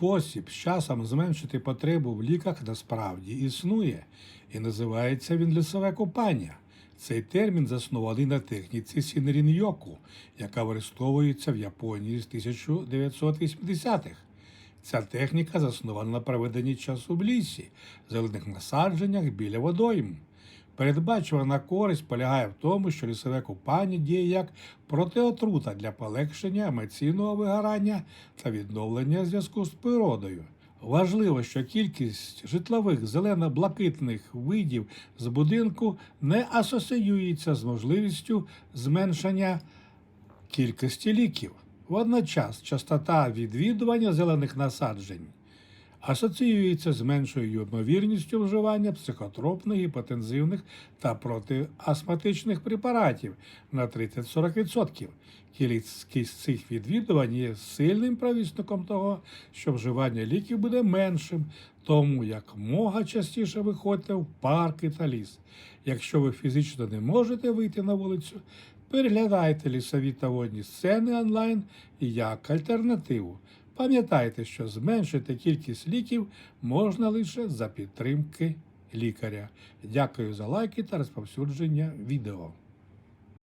Спосіб з часом зменшити потребу в ліках насправді існує і називається він лісове купання. Цей термін заснований на техніці Сінрін-йоку, яка використовується в Японії з 1980-х. Ця техніка заснована на проведенні часу в лісі, зелених насадженнях біля водойм. Передбачувана користь полягає в тому, що лісове купання діє як протиотрута для полегшення емоційного вигорання та відновлення зв'язку з природою. Важливо, що кількість житлових зелено-блакитних видів з будинку не асоціюється з можливістю зменшення кількості ліків. Водночас частота відвідування зелених насаджень асоціюється з меншою ймовірністю вживання психотропних, гіпотензивних та протиастматичних препаратів на 30-40%. Кількість цих відвідувань є сильним провісником того, що вживання ліків буде меншим, тому як мога частіше виходьте в парки та ліс. Якщо ви фізично не можете вийти на вулицю, переглядайте лісові та водні сцени онлайн як альтернативу. Пам'ятайте, що зменшити кількість ліків можна лише за підтримки лікаря. Дякую за лайки та розповсюдження відео.